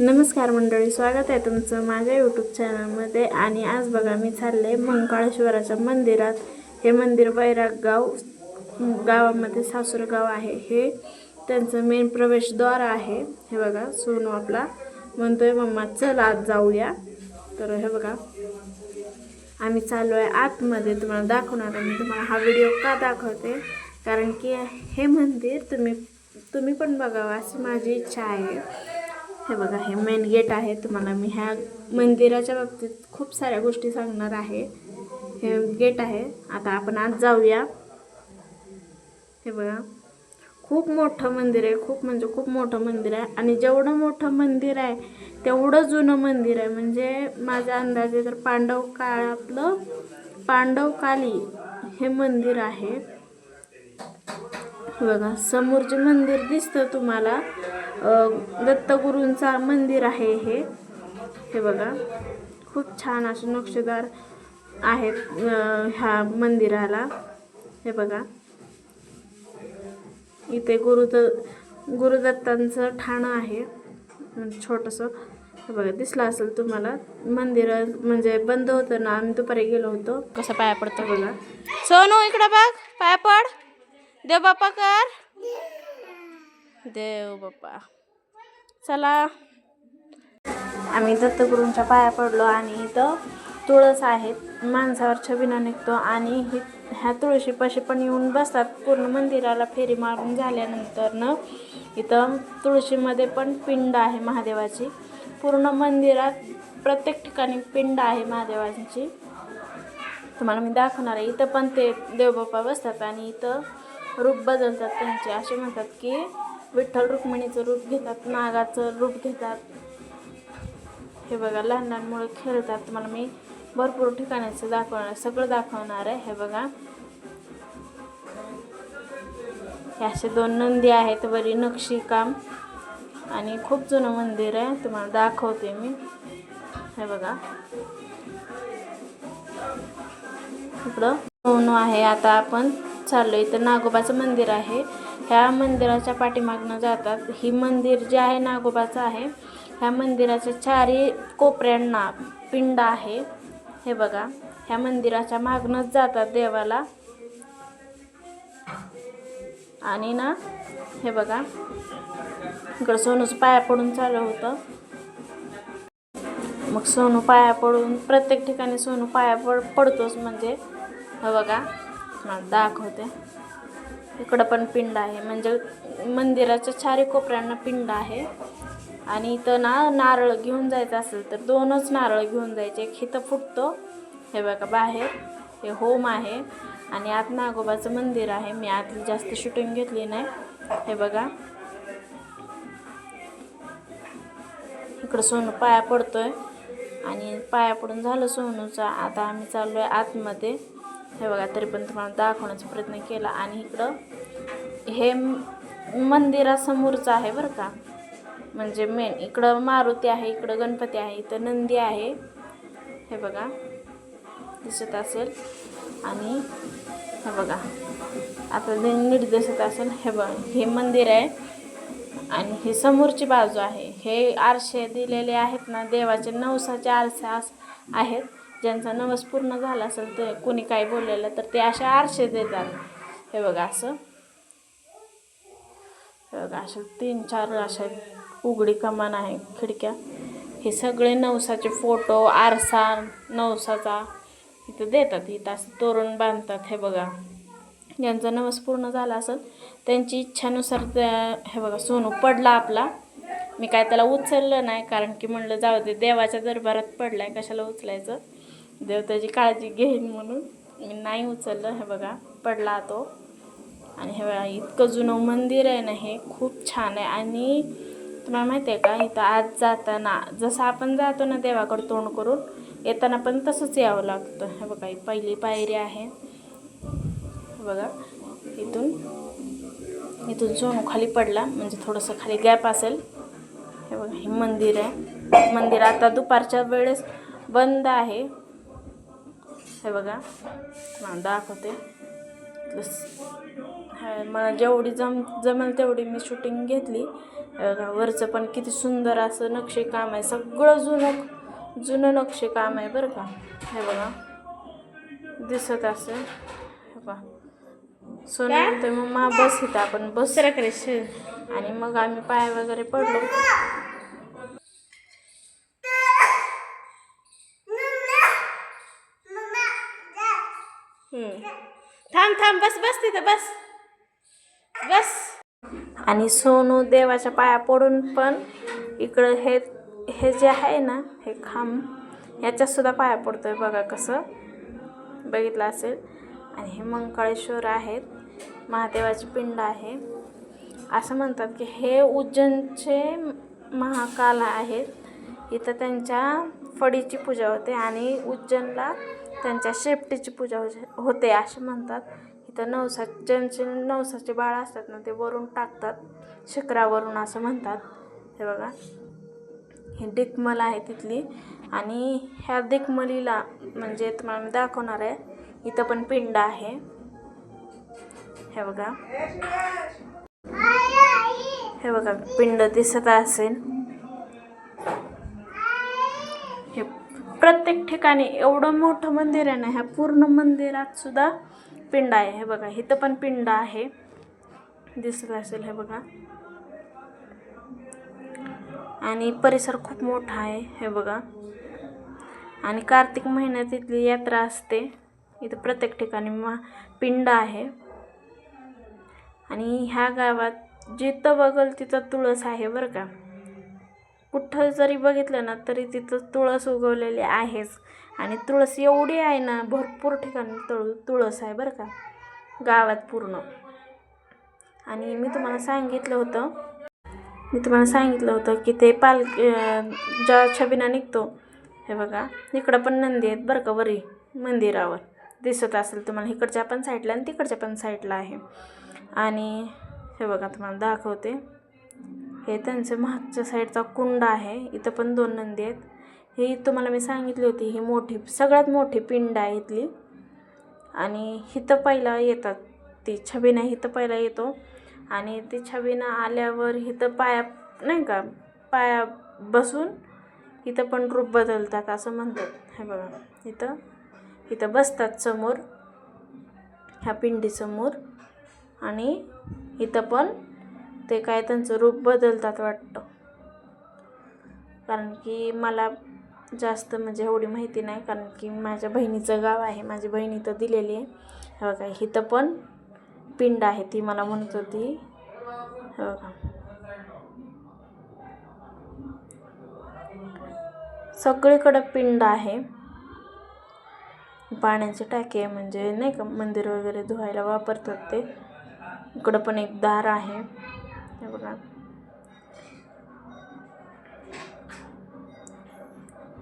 नमस्कार मंडळी स्वागत आहे तुमचं माझ्या यूट्यूब चॅनलमध्ये आणि आज बघा मी चालले मंकाळेश्वराच्या मंदिरात. हे मंदिर बैरागगाव गावामध्ये सासूरगाव आहे हे. त्यांचं मेन प्रवेशद्वार आहे. हे बघा सोनू आपला म्हणतोय मम्मा चल आज जाऊया. तर हे बघा आम्ही चाललो आहे आतमध्ये. तुम्हाला दाखवणार आहे मी तुम्हाला हा व्हिडिओ का दाखवते? कारण की हे मंदिर तुम्ही तुम्ही पण बघावं अशी माझी इच्छा आहे. हे बघा हे मेन गेट आहे. तुम्हाला मी ह्या मंदिराच्या बाबतीत खूप साऱ्या गोष्टी सांगणार आहे. हे गेट आहे. आता आपण आज जाऊया. हे बघा खूप मोठं मंदिर आहे. खूप म्हणजे खूप मोठं मंदिर आहे. आणि जेवढं मोठं मंदिर आहे तेवढं जुनं मंदिर आहे. म्हणजे माझ्या अंदाजे तर पांडव काळातलं पांडवकाली हे मंदिर आहे. बघा समोर जे मंदिर दिसतं तुम्हाला दत्तगुरूंचा मंदिर आहे हे. हे बघा. खूप छान असे नक्षीदार आहेत ह्या मंदिराला. हे बघा. इथे गुरुद गुरुदत्तांचं ठाणं आहे. छोटंसं. हे बघा दिसलं असेल तुम्हाला. मंदिर म्हणजे बंद होतं ना आम्ही दुपारी गेलो होतो. कसं पाया पडतो? बघा. सोनू इकडं बघ. पाया पड. देव बाप्पा कर. देव बाप्पा. चला. आम्ही दत्तगुरूंच्या पाया पडलो आणि इथं तुळस आहेत माणसावर छबिना निघतो आणि ही ह्या तुळशीपाशी पण येऊन बसतात. पूर्ण मंदिराला फेरी मारून झाल्यानंतर न इथं तुळशीमध्ये पण पिंड आहे महादेवाची. पूर्ण मंदिरात प्रत्येक ठिकाणी पिंड आहे महादेवांची. तुम्हाला मी दाखवणार आहे. इथं पण ते देवबाप्पा बसतात आणि इथं रूप बदलतात त्यांचे. असे म्हणतात की विठ्ठल रुक्मिणीचं रूप घेतात नागाचं रूप घेतात. हे बघा लहान लहान मुलं खेळतात. तुम्हाला मी भरपूर ठिकाणाचं दाखवणार सगळं दाखवणार आहे. हे बघा. हे असे दोन नंदी आहेत वरी नक्षीकाम आणि खूप जुनं मंदिर आहे. तुम्हाला दाखवते मी. हे बघा. इकडं सोनू आहे. आता आपण चाललो इथं नागोबाचं मंदिर आहे. ह्या मंदिराच्या पाठीमागनं जातात. ही मंदिर जे आहे नागोबाचं आहे ह्या मंदिराच्या चारी कोपऱ्यांना पिंड आहे. हे बघा ह्या मंदिराच्या मागनंच जातात देवाला. आणि ना हे बघा इकडं सोनूचं पाया पडून चालू होतं. मग सोनू पाया पडून प्रत्येक ठिकाणी सोनू पाया पड पडतोच म्हणजे. हे बघा दाखवते. इकडं पण पिंड आहे. म्हणजे मंदिराच्या चारी कोपऱ्यांना पिंड आहे. आणि इथं ना नारळ घेऊन जायचं असेल तर दोनच नारळ घेऊन जायचे. एक इथं फुटतो हे बघा बाहेर. हे होम आहे. आणि आत नागोबाचं मंदिर आहे. मी आतली जास्त शूटिंग घेतली नाही. हे बघा. इकडं सोनू पाया पडतोय. आणि पाया पडून झालं सोनूचा. आता आम्ही चाललो आहे आतमध्ये. हे बघा तरी पण तुम्हाला दाखवण्याचा प्रयत्न केला. आणि इकडं हे मंदिरासमोरचं आहे बरं का. म्हणजे मेन इकडं मारुती आहे इकडं गणपती आहे इथं नंदी आहे. हे बघा दिसत असेल. आणि हे बघा आता जे नीट दिसत असेल हे बघ हे मंदिर आहे. आणि ही समोरची बाजू आहे. हे आरसे दिलेले आहेत ना देवाचे नवसाचे आरसे आहेत. ज्यांचा नवस पूर्ण झाला असेल ते कोणी काही बोललेलं तर ते असे आरसे देतात. हे बघा असं. हे बघा असे तीन चार अशा उघडी कमान आहे खिडक्या. हे सगळे नवसाचे फोटो आरसा नवसाचा इथं देतात. इथं असं तोरण बांधतात हे बघा. ज्यांचा नवस पूर्ण झाला असेल त्यांची इच्छानुसार त्या हे बघा सोनू पडला आपला. मी काय त्याला उचललं नाही कारण की म्हणलं जाऊ दे देवाच्या दरबारात पडला आहे कशाला उचलायचं? देव त्याची काळजी घेईन म्हणून. मी नाही उचललं हे बघा पडला तो. आणि हे बघा इतकं जुनं मंदिर आहे ना हे खूप छान आहे. आणि तुम्हाला माहिती आहे का इथं आज जाताना जसं आपण जातो ना देवाकडं तोंड करून येताना पण तसंच यावं लागतं. हे बघा ही पहिली पायरी आहे. बघा इथून इथून सोनू खाली पडला म्हणजे थोडंसं खाली गॅप असेल. हे बघा हे मंदिर आहे. मंदिर आता दुपारच्या वेळेस बंद आहे. हे बघा. दाखवते. इथलं स- हा, मला जेवढी जम जमेल तेवढी मी शूटिंग घेतली. वरचं पण किती सुंदर असं नक्षीकाम आहे. सगळं जुनं जुनं नक्षीकाम आहे बरं का. हे बघा. दिसत असं हे बघा सोनं म्हणते मग मा बस इथं आपण बस. आणि मग आम्ही पाय वगैरे पडलो. थांब थांब बस बस तिथं बस. बस. आणि सोनू देवाच्या पाया पडून पण इकडं हे हे जे आहे ना हे खांब याच्यात सुद्धा पाया पडतोय बघा कसं. बघितलं असेल. आणि हे मंकाळेश्वर आहेत. महादेवाची पिंड आहे. असं म्हणतात की हे उज्जैनचे महाकाल आहेत. इथं त्यांच्या फडीची पूजा होते आणि उज्जैनला त्यांच्या शेपटीची पूजा होते असे म्हणतात. इथं नवसा ज्यांचे नवसाचे बाळ असतात ना ते वरून टाकतात. शिखरावरून असं म्हणतात. हे बघा. ही डिकमल आहे तिथली. आणि ह्या डिकमलीला म्हणजे तुम्हाला मी दाखवणार आहे. इथं पण पिंड आहे. हे बघा. हे बघा पिंड दिसत असेल. हे प्रत्येक ठिकाणी एवढं मोठं मंदिर आहे ना ह्या पूर्ण मंदिरात सुद्धा पिंड आहे. हे बघा इथं पण पिंड आहे. दिसत असेल हे बघा. आणि परिसर खूप मोठा आहे हे बघा. आणि कार्तिक महिन्यात इथली यात्रा असते. इथं प्रत्येक ठिकाणी मा पिंड आहे. आणि ह्या गावात जिथं बघल तिथं तुळस आहे बरं का. कुठं जरी बघितलं ना तरी तिथं तुळस उगवलेली आहेच. आणि तुळस एवढी आहे ना भरपूर ठिकाणी तुळ तुळस आहे बरं का. गावात पूर्ण. आणि मी तुम्हाला सांगितलं होतं मी तुम्हाला सांगितलं होतं की ते पाल ज्या छबिना निघतो हे बघा इकडं पण नंदी आहेत बरं का वरी मंदिरावर. दिसत असेल तुम्हाला इकडच्या पण साईडला आणि तिकडच्या पण साईडला आहे. आणि हे बघा तुम्हाला दाखवते. हे त्यांचं मागच्या साईडचा कुंड आहे. इथं पण दोन नंदी आहेत. ही तुम्हाला मी सांगितली होती ही मोठी सगळ्यात मोठी पिंड आहे इथली. आणि इथं पहिला येतात ती छबिना इथं पहिला येतो. आणि ती छबिना आल्यावर इथं पाया नाही का पाया बसून इथं पण रूप बदलतात असं म्हणतात. हे बघा इथं इथं बसतात समोर ह्या पिंडीसमोर. आणि इथं पण ते काय त्यांचं रूप बदलतात वाटतं. कारण की मला जास्त म्हणजे एवढी माहिती नाही कारण की माझ्या बहिणीचं गाव आहे माझी बहीण इथं दिलेली आहे. हे बघा इथं पण पिंड आहे ती मला म्हणत होती. हे बघा. सगळीकडं पिंड आहे. पाण्याची टाकी आहे म्हणजे नाही का मंदिर वगैरे धुवायला वापरतात ते. इकडं पण एक दार आहे. हे बघा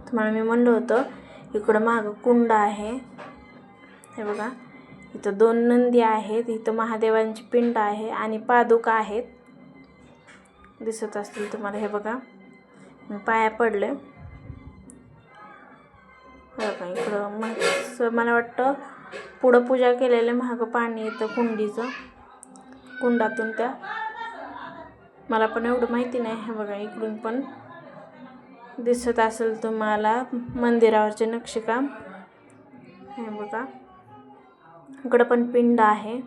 तुम्हाला मी म्हणलं होतं इकडं मागं कुंड आहे हे बघा इथं दोन नंदी आहेत इथं महादेवांची पिंड आहे आणि पादुका आहेत दिसत असतील तुम्हाला हे बघा मी पाया पडले बघा इकडं मग मला वाटतं पुढं पूजा केलेलं मागं पाणी येतं कुंडीचं कुंडातून त्या मला पण एवढं माहिती नाही हे बघा इकडून पण दिसत असेल तुम्हाला मंदिरावरचे नक्षीकाम हे बघा इकडं पण पिंड आहे.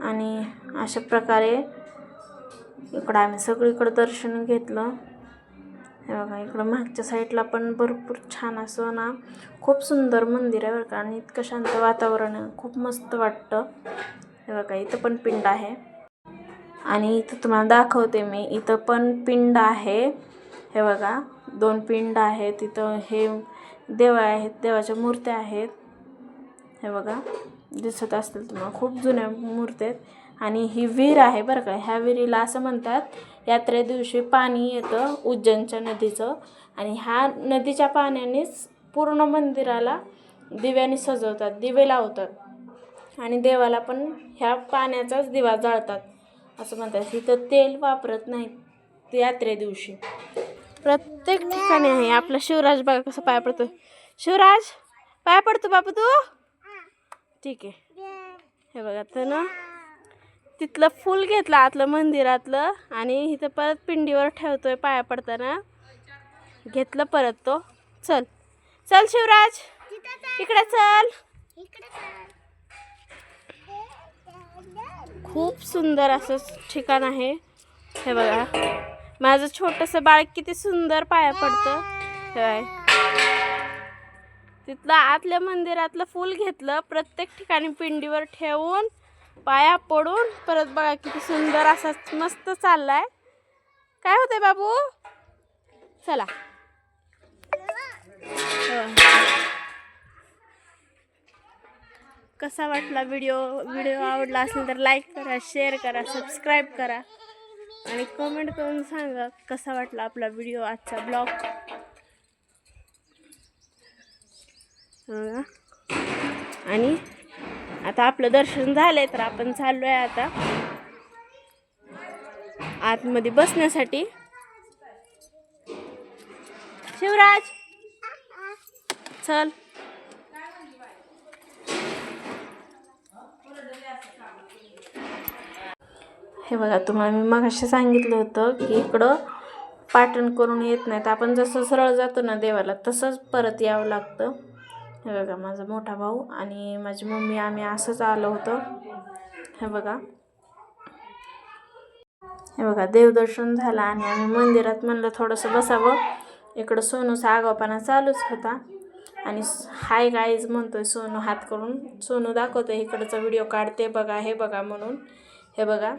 आणि अशा प्रकारे इकडं आम्ही सगळीकडं दर्शन घेतलं. हे बघा इकडं मागच्या साईडला पण भरपूर छान असं ना खूप सुंदर मंदिर आहे बरं का. आणि इतकं शांत वातावरण आहे खूप मस्त वाटतं. हे बघा इथं पण पिंड आहे. आणि इथं तुम्हाला दाखवते मी इथं पण पिंड आहे. हे बघा दोन पिंड आहेत इथं हे देव आहेत देवाच्या मूर्त्या आहेत. हे बघा दिसत असतील तुम्हाला खूप जुन्या मूर्ती आहेत. आणि ही विहीर आहे बरं का ह्या विहिरीला असं म्हणतात यात्रे दिवशी पाणी येतं उज्जैनच्या नदीचं. आणि ह्या नदीच्या पाण्यानेच पूर्ण मंदिराला दिव्याने सजवतात दिवे लावतात. आणि देवाला पण ह्या पाण्याचाच दिवा जाळतात असं म्हणतात. इथं तेल वापरत नाहीत यात्रे दिवशी. प्रत्येक ठिकाणी आहे. आपला शिवराज बघा कसं पाय पडतो शिवराज पाया पडतो बापू तू? ठीक आहे. हे बघा तर ना तिथलं फूल घेतलं आतलं मंदिरातलं आणि इथं परत पिंडीवर ठेवतोय पाया पडताना. घेतलं परत तो. चल. चल शिवराज. इकडे चल. खूप सुंदर असं ठिकाण आहे. हे बघा. माझं छोटंसं बाळ किती सुंदर पाया पडतं. हे तिथलं आतल्या मंदिरातलं फूल घेतलं. प्रत्येक ठिकाणी पिंडीवर ठेवून पाया पडून परत बघा किती सुंदर असा मस्त चाललाय. काय होतंय बाबू? चला. कसा वाटला व्हिडिओ व्हिडिओ आवडला असेल तर लाईक करा शेअर करा सबस्क्राईब करा. आणि कमेंट करून सांगा कसा वाटला आपला व्हिडिओ आजचा ब्लॉग आणि आता आपलं दर्शन झालंय तर आपण चाललोय आता. आतमध्ये बसण्यासाठी. शिवराज! चल. हे बघा तुम्हाला मी मगाशी सांगितलं होतं की इकडं पाटण करून येत नाहीत. आपण जसं सरळ जातो ना देवाला तसंच परत यावं लागतं. हे बघा माझा मोठा भाऊ आणि माझी मम्मी आम्ही असंच आलो होतो. हे बघा. हे बघा देवदर्शन झालं आणि आम्ही मंदिरात म्हणलं थोडंसं बसावं. इकडं सोनूचा आगावपणा चालूच होता. आणि हाय गाईज म्हणतोय सोनू हात करून. सोनू दाखवतोय इकडचा व्हिडिओ काढते बघा हे बघा म्हणून. हे बघा.